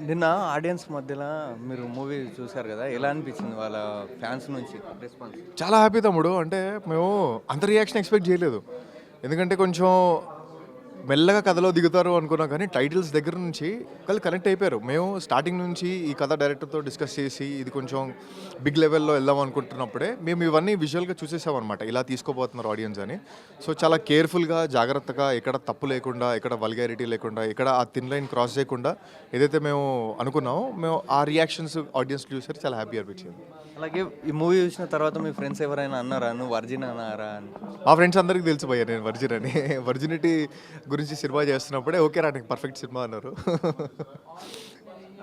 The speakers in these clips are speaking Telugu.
నిన్న ఆడియన్స్ మధ్యలో మీరు మూవీ చూశారు కదా ఎలా అనిపించింది వాళ్ళ ఫ్యాన్స్ నుంచి రెస్పాన్స్ చాలా హ్యాపీ తమ్ముడు. అంటే మేము అంత రియాక్షన్ ఎక్స్పెక్ట్ చేయలేదు. ఎందుకంటే కొంచెం మెల్లగా కథలో దిగుతారు అనుకున్నా కానీ టైటిల్స్ దగ్గర నుంచి వాళ్ళు కనెక్ట్ అయిపోయారు. మేము స్టార్టింగ్ నుంచి ఈ కథ డైరెక్టర్తో డిస్కస్ చేసి ఇది కొంచెం బిగ్ లెవెల్లో వెళ్దాం అనుకుంటున్నప్పుడే మేము ఇవన్నీ విజువల్గా చూసేసాం అనమాట ఇలా తీసుకోబోతున్నారు ఆడియన్స్ అని. సో చాలా కేర్ఫుల్గా జాగ్రత్తగా ఎక్కడ తప్పు లేకుండా ఎక్కడ వల్గారిటీ లేకుండా ఎక్కడ ఆ థిన్ లైన్ క్రాస్ చేయకుండా ఏదైతే మేము అనుకున్నామో మేము ఆ రియాక్షన్స్ ఆడియన్స్ చూసారు చాలా హ్యాపీ అనిపించింది. అలాగే ఈ మూవీ చూసిన తర్వాత మీ ఫ్రెండ్స్ ఎవరైనా అన్నారా? నువ్వు వర్జిన్ అన్నారా? అని. మా ఫ్రెండ్స్ అందరికీ తెలుసు భయ్య నేను వర్జిన్ అని. వర్జినిటీ గురించి సినిమా చేస్తున్నప్పుడే ఓకే రా నీకు పర్ఫెక్ట్ సినిమా అన్నారు.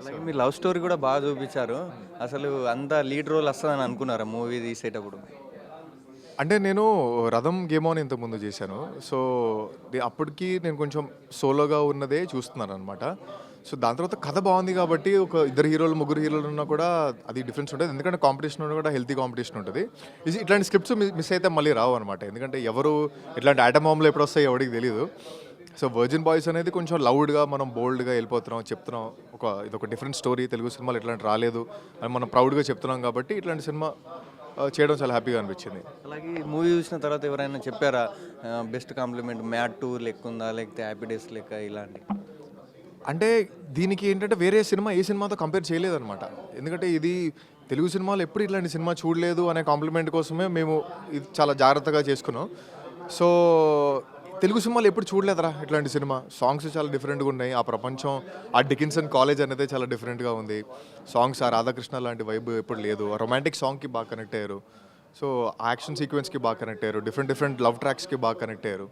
అలాగే మీ లవ్ స్టోరీ కూడా బాగా చూపించారు. అసలు అంత లీడ్ రోల్ వస్తుందని అనుకున్నారా మూవీ తీసేటప్పుడు? అంటే నేను రథం గేమ్ ఆన్ ఇంతకుముందు చేశాను. సో అప్పటికి నేను కొంచెం సోలోగా ఉన్నదే చూస్తున్నాను అనమాట సో దాని తర్వాత కథ బాగుంది కాబట్టి ఒక ఇద్దరు హీరోలు ముగ్గురు హీరోలు ఉన్నా కూడా అది డిఫరెన్స్ ఉంటుంది. ఎందుకంటే కాంపిటీషన్ ఉన్నా కూడా హెల్తీ కాంపిటీషన్ ఉంటుంది. ఇది ఇట్లాంటి స్క్రిప్ట్స్ మిస్ అయితే మళ్ళీ రావు అనమాట ఎందుకంటే ఎవరు ఇట్లాంటి ఐటమ్ ఎప్పుడు వస్తాయి ఎవరికి తెలియదు సో వర్జిన్ బాయ్స్ అనేది కొంచెం లౌడ్గా మనం బోల్డ్గా వెళ్ళిపోతున్నాం చెప్తున్నాం. ఒక ఇది ఒక డిఫరెంట్ స్టోరీ తెలుగు సినిమాలు ఇట్లాంటి రాలేదు అని మనం ప్రౌడ్గా చెప్తున్నాం కాబట్టి ఇట్లాంటి సినిమా చేయడం చాలా హ్యాపీగా అనిపించింది. అలాగే మూవీ చూసిన తర్వాత ఎవరైనా చెప్పారా బెస్ట్ కాంప్లిమెంట్ మ్యాట్ టూ లెక్క ఉందా లేకపోతే హ్యాపీ డేస్ లెక్క ఇలాంటి? అంటే దీనికి ఏంటంటే వేరే సినిమా ఏ సినిమాతో కంపేర్ చేయలేదన్నమాట. ఎందుకంటే ఇది తెలుగు సినిమాలు ఎప్పుడు ఇట్లాంటి సినిమా చూడలేదు అనే కాంప్లిమెంట్ కోసమే మేము ఇది చాలా జాగ్రత్తగా చేసుకున్నాం. సో తెలుగు సినిమాలు ఎప్పుడు చూడలేదురా ఇట్లాంటి సినిమా. సాంగ్స్ చాలా డిఫరెంట్గా ఉన్నాయి. ఆ ప్రపంచం ఆ డికిన్సన్ కాలేజ్ అనేది చాలా డిఫరెంట్గా ఉంది. సాంగ్స్ ఆ రాధాకృష్ణ లాంటి వైబ్ ఎప్పుడు లేదు. రొమాంటిక్ సాంగ్కి బాగా కనెక్ట్ అయ్యారు. సో యాక్షన్ సీక్వెన్స్కి బాగా కనెక్ట్ అయ్యారు. డిఫరెంట్ డిఫరెంట్ లవ్ ట్రాక్స్కి బాగా కనెక్ట్ అయ్యారు.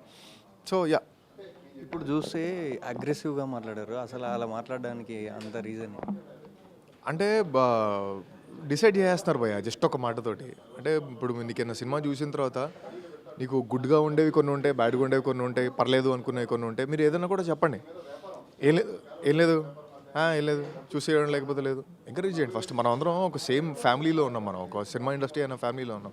సో యా ఇప్పుడు చూస్తే అగ్రెసివ్గా మాట్లాడారు. అసలు అలా మాట్లాడడానికి అంత రీజన్ అంటే డిసైడ్ చేసేస్తున్నారు భయ జస్ట్ ఒక మాటతోటి. అంటే ఇప్పుడు నీకైనా సినిమా చూసిన తర్వాత నీకు గుడ్గా ఉండేవి కొన్ని ఉంటాయి బ్యాడ్గా ఉండేవి కొన్ని ఉంటాయి పర్లేదు అనుకునేవి కొన్ని ఉంటాయి. మీరు ఏదైనా కూడా చెప్పండి. ఏం లేదు ఏం లేదు? ఏం లేదు. చూసేయడం లేకపోతే లేదు. ఎంకరేజ్ చేయండి. ఫస్ట్ మనం అందరం ఒక సేమ్ ఫ్యామిలీలో ఉన్నాం మనం. ఒక సినిమా ఇండస్ట్రీ అయిన ఫ్యామిలీలో ఉన్నాం.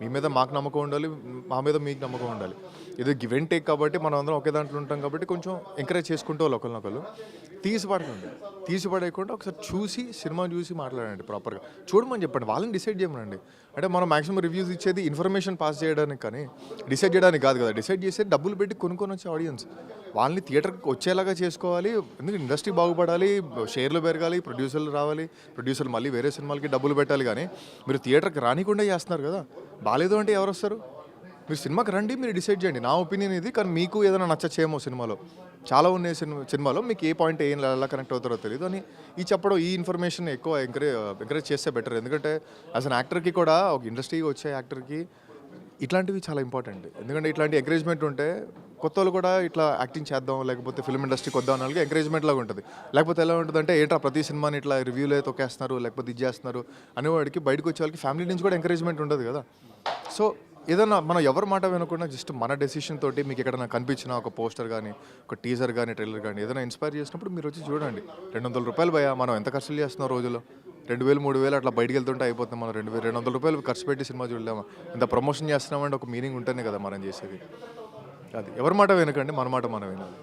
మీ మీద మాకు నమ్మకం ఉండాలి మా మీద మీకు నమ్మకం ఉండాలి. ఇది గివ్ అండ్ టేక్ కాబట్టి మనం అందరం ఒకే దాంట్లో ఉంటాం కాబట్టి కొంచెం ఎంకరేజ్ చేసుకుంటూ వాళ్ళు ఒకరినొకరు. తీసిపడకండి తీసిపడేయకుండా ఒకసారి చూసి సినిమా చూసి మాట్లాడండి ప్రాపర్గా. చూడమని చెప్పండి. వాళ్ళని డిసైడ్ చేయమనండి. అంటే మనం మాక్సిమం రివ్యూస్ ఇచ్చేది ఇన్ఫర్మేషన్ పాస్ చేయడానికి కానీ డిసైడ్ చేయడానికి కాదు కదా. డిసైడ్ చేస్తే డబ్బులు పెట్టి కొనుక్కొని వచ్చే ఆడియన్స్. వాళ్ళని థియేటర్కి వచ్చేలాగా చేసుకోవాలి. ఎందుకంటే ఇండస్ట్రీ బాగుపడాలి షేర్లు పెరగాలి ప్రొడ్యూసర్లు రావాలి. ప్రొడ్యూసర్లు మళ్ళీ వేరే సినిమాలకి డబ్బులు పెట్టాలి కానీ మీరు థియేటర్కి రానికుండా చేస్తున్నారు కదా. బాగాలేదు అంటే ఎవరు వస్తారు? మీరు సినిమాకి రండి మీరు డిసైడ్ చేయండి. నా ఒపీనియన్ ఇది కానీ మీకు ఏదైనా నచ్చచ్చేమో సినిమాలో. చాలా ఉన్నాయి సినిమా సినిమాలో. మీకు ఏ పాయింట్ ఏం ఎలా కనెక్ట్ అవుతారో తెలియదు అని ఈ చెప్పడం ఈ ఇన్ఫర్మేషన్ ఎక్కువ ఎంకరేజ్ ఎంకరేజ్ చేస్తే బెటర్ ఎందుకంటే యాజ్ అన్ యాక్టర్కి కూడా ఒక ఇండస్ట్రీకి వచ్చే యాక్టర్కి ఇట్లాంటివి చాలా ఇంపార్టెంట్ ఎందుకంటే ఇట్లాంటి ఎంకరేజ్మెంట్ ఉంటే కొత్త వాళ్ళు కూడా ఇట్లా యాక్టింగ్ చేద్దాం లేకపోతే ఫిల్మ్ ఇండస్ట్రీకి వద్దాం అన్న ఎంకరేజ్మెంట్ లాగా ఉంటుంది. లేకపోతే ఎలా ఉంటుంది అంటే ఏంట్రా ప్రతి సినిమాని ఇట్లా రివ్యూలో తొక్కేస్తున్నారు లేకపోతే ఇది చేస్తున్నారు అనేవాడికి బయటకు వచ్చే వాళ్ళకి ఫ్యామిలీ నుంచి కూడా ఎంకరేజ్మెంట్ ఉండదు కదా. సో ఏదైనా మనం ఎవరి మాట వినకుండా జస్ట్ మన డెసిషన్ తోటి మీకు ఎక్కడైనా కనిపించిన ఒక పోస్టర్ కానీ ఒక టీజర్ కానీ ట్రైలర్ కానీ ఏదైనా ఇన్స్పైర్ చేసినప్పుడు మీరు వచ్చి చూడండి. రెండు వందల రూపాయలు భయ మనం ఎంత ఖర్చులు చేస్తున్నాం రోజులో? రెండు వేలు మూడు వేలు అట్లా బయటికి వెళ్తుంటే అయిపోతుంది మనం రెండు వేలు రెండు వందల రూపాయలు ఖర్చు పెట్టి సినిమా చూడలేమా? ఇంత ప్రమోషన్ చేస్తున్నామంటే ఒక మీనింగ్ ఉంటేనే కదా మనం చేసేది. అది ఎవరి మాట వినకండి మన మాట మనం వినాలి.